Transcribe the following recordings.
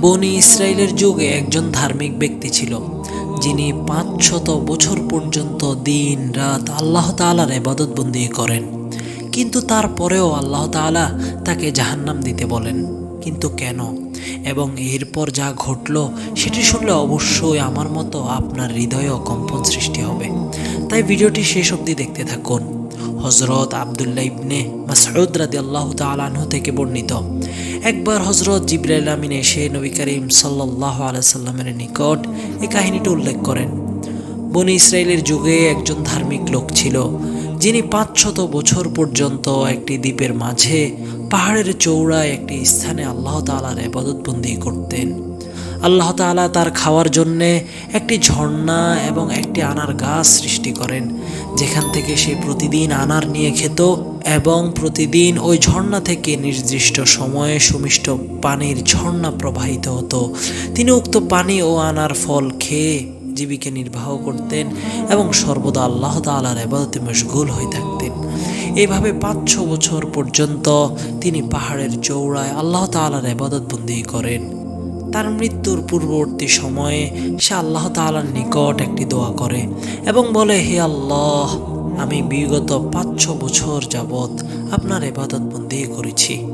বনি ইসরায়েলের যুগে একজন ধার্মিক ব্যক্তি ছিল, যিনি পাঁচশত বছর পর্যন্ত দিন, রাত আল্লাহ তালার এবাদতবন্দি করেন। কিন্তু তারপরেও আল্লাহ তাআলা তাকে জাহান্নাম দিতে বলেন। কিন্তু কেন? এবং এরপর যা ঘটল, সেটি শুনলে অবশ্যই আমার মতো আপনার হৃদয়েও কম্পন সৃষ্টি হবে। তাই ভিডিওটি শেষ অবধি দেখতে থাকুন। হজরত আবদুল্লাহ ইবনে মাসউদ রাদি আল্লাহ তালাহু থেকে বর্ণিত। একবার হজরত জিব্রাইল আমিন এসে নবী করিম সাল্লাহ আলাইসাল্লামের নিকট এই কাহিনীটি উল্লেখ করেন। বনি ইসরায়েলের যুগে একজন ধার্মিক লোক ছিল, যিনি পাঁচশত বছর পর্যন্ত একটি দ্বীপের মাঝে পাহাড়ের চৌড়ায় একটি স্থানে আল্লাহ তালার এবাদতবন্দি করতেন। আল্লাহ তাআলা তার খাওয়ার জন্যে একটি ঝর্ণা এবং একটি আনার গাছ সৃষ্টি করেন, যেখান থেকে সে প্রতিদিন আনার নিয়ে খেত এবং প্রতিদিন ওই ঝর্ণা থেকে নির্দিষ্ট সময়ে সুমিষ্ট পানির ঝর্ণা প্রবাহিত হতো। তিনি উক্ত পানি ও আনার ফল খেয়ে জীবিকা নির্বাহ করতেন এবং সর্বদা আল্লাহ তালার এবাদতে মশগুল হয়ে থাকতেন। এইভাবে পাঁচ ছ বছর পর্যন্ত তিনি পাহাড়ের চৌড়ায় আল্লাহ তালার এবাদতবন্দি করেন। তার মৃত্যুর পূর্ববর্তী সময়ে সে আল্লাহ তাআলার নিকট একটি দোয়া করে এবং বলে, হে আল্লাহ, আমি বিগত পাঁচ ছ বছর যাবৎ আপনার এবাদত বন্দি করেছি।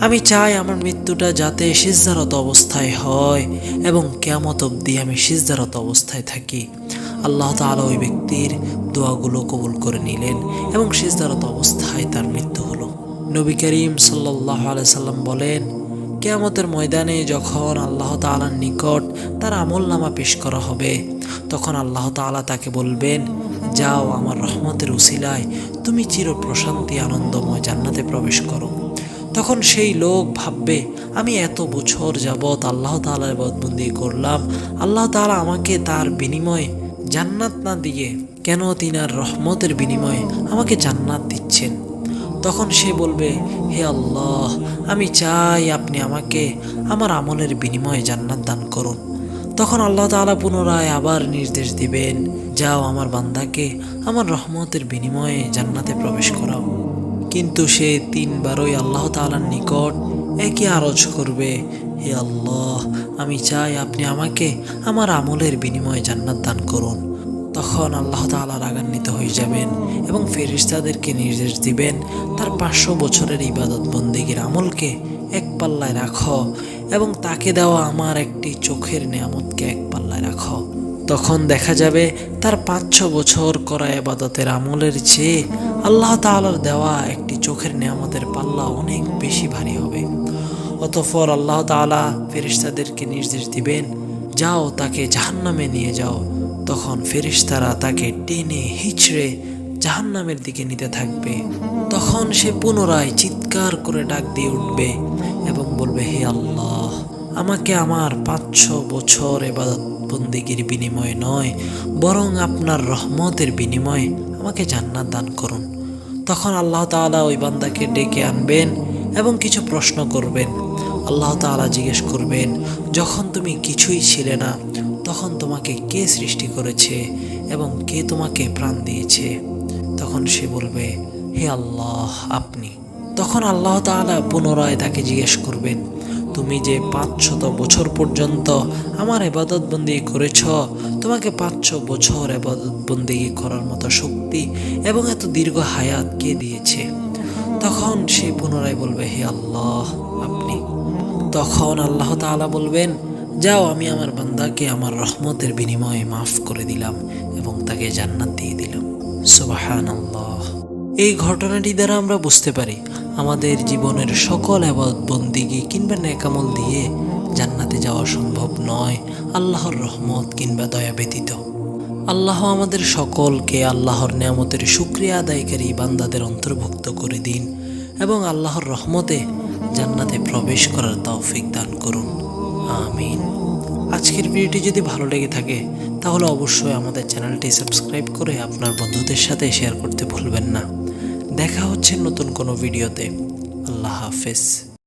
আমি চাই আমার মৃত্যুটা যাতে সিজদারত অবস্থায় হয় এবং কেয়ামত অবধি আমি সিজদারত অবস্থায় থাকি। আল্লাহ তাআলা ওই ব্যক্তির দোয়াগুলো কবুল করে নিলেন এবং সিজদারত অবস্থায় তার মৃত্যু হলো। নবী করিম সাল্লাহ আলাইসাল্লাম বলেন কেয়ামতের ময়দানে যখন আল্লাহ তাআলার নিকট তার আমল নামা পেশ করা হবে, তখন আল্লাহ তাআলা তাকে বলবেন, যাও আমার রহমতের উসিলায়, তুমি চির প্রশান্তি আনন্দময় জান্নাতে প্রবেশ করো। তখন সেই লোক ভাববে, আমি এত বছর যাবৎ আল্লাহ তাআলার বদবন্দি করলাম। আল্লাহ তাআলা আমাকে তার বিনিময়ে জান্নাত না দিয়ে কেন তিনার রহমতের বিনিময়ে আমাকে জান্নাত দিচ্ছেন? তখন সে বলবে, হে আল্লাহ, আমি চাই আপনি আমাকে আমার আমলের বিনিময়ে জান্নাত দান করুন। তখন আল্লাহ তাআলা পুনরায় আবার নির্দেশ দিবেন, যাও আমার বান্দাকে আমার রহমতের বিনিময়ে জান্নাতে প্রবেশ করাও। কিন্তু সে তিনবারই আল্লাহ তাআলার নিকট একই আরজ করবে, হে আল্লাহ, আমি চাই আপনি আমাকে আমার আমলের বিনিময়ে জান্নাত দান করুন। তখন আল্লাহ তাআলা রাগান্বিত হয়ে যাবেন এবং ফেরিস্তাদেরকে নির্দেশ দিবেন, তার পাঁচশো বছরের ইবাদত বন্দিগির আমলকে এক পাল্লায় রাখো এবং তাকে দেওয়া আমার একটি চোখের নিয়ামতকে এক পাল্লায় রাখো। তখন দেখা যাবে তার পাঁচ ছ বছর করা এবাদতের আমলের চেয়ে আল্লাহ তাআলার দেওয়া একটি চোখের নিয়ামতের পাল্লা অনেক বেশি ভারী হবে। অতঃপর আল্লাহ তাআলা ফেরিস্তাদেরকে নির্দেশ দিবেন, যাও তাকে জাহান্নামে নিয়ে যাও। তখন ফেরিস্তারা তাকে টেনে, হিচড়ে জাহান্নামের দিকে নিতে থাকবে। তখন সে পুনরায় চিৎকার করে ডাক দিয়ে উঠবে এবং বলবে, হে আল্লাহ, আমাকে আমার পাঁচ ছ বছর এবাদত বন্দিগির বিনিময়ে নয়, বরং আপনার রহমতের বিনিময়ে আমাকে জান্নাত দান করুন। তখন আল্লাহ তাআলা ওই বান্দাকে ডেকে আনবেন এবং কিছু প্রশ্ন করবেন। আল্লাহ তাআলা জিজ্ঞেস করবেন, যখন তুমি কিছুই ছিলে না তখন তোমাকে কে সৃষ্টি করেছে এবং কে তোমাকে প্রাণ দিয়েছে? তখন সে বলবে, হে আল্লাহ, আপনি। তখন আল্লাহ তাআলা পুনরায় তাকে জিজ্ঞেস করবেন, তুমি যে পাঁচশত বছর পর্যন্ত আমার এবাদত বন্দি করেছ, তোমাকে পাঁচশো বছর এবাদত বন্দি করার মতো শক্তি এবং এত দীর্ঘ হায়াত কে দিয়েছে? তখন সে পুনরায় বলবে, হে আল্লাহ, আপনি। তখন আল্লাহ তাআলা বলবেন যাও, আমি আমার বান্দাকে আমার রহমতের বিনিময়ে মাফ করে দিলাম এবং তাকে জান্নাত দিয়ে দিলাম। সুবাহান এই ঘটনাটি দ্বারা আমরা বুঝতে পারি, আমাদের জীবনের সকল আবাদ বন্দিগি কিংবা নেকামল দিয়ে জান্নাতে যাওয়া সম্ভব নয়, আল্লাহর রহমত কিংবা দয়া ব্যতীত। আল্লাহ আমাদের সকলকে আল্লাহর নিয়ামতের সুক্রিয়া আদায়কারী বান্দাদের অন্তর্ভুক্ত করে দিন এবং আল্লাহর রহমতে জান্নাতে প্রবেশ করার তৌফিক দান করুন। আমিন। আজকের ভিডিওটি যদি ভালো লেগে থাকে, তাহলে অবশ্যই আমাদের চ্যানেলটি সাবস্ক্রাইব করে আপনার বন্ধুদের সাথে শেয়ার করতে ভুলবেন না। দেখা হচ্ছে নতুন কোনো ভিডিওতে। আল্লাহ হাফেজ।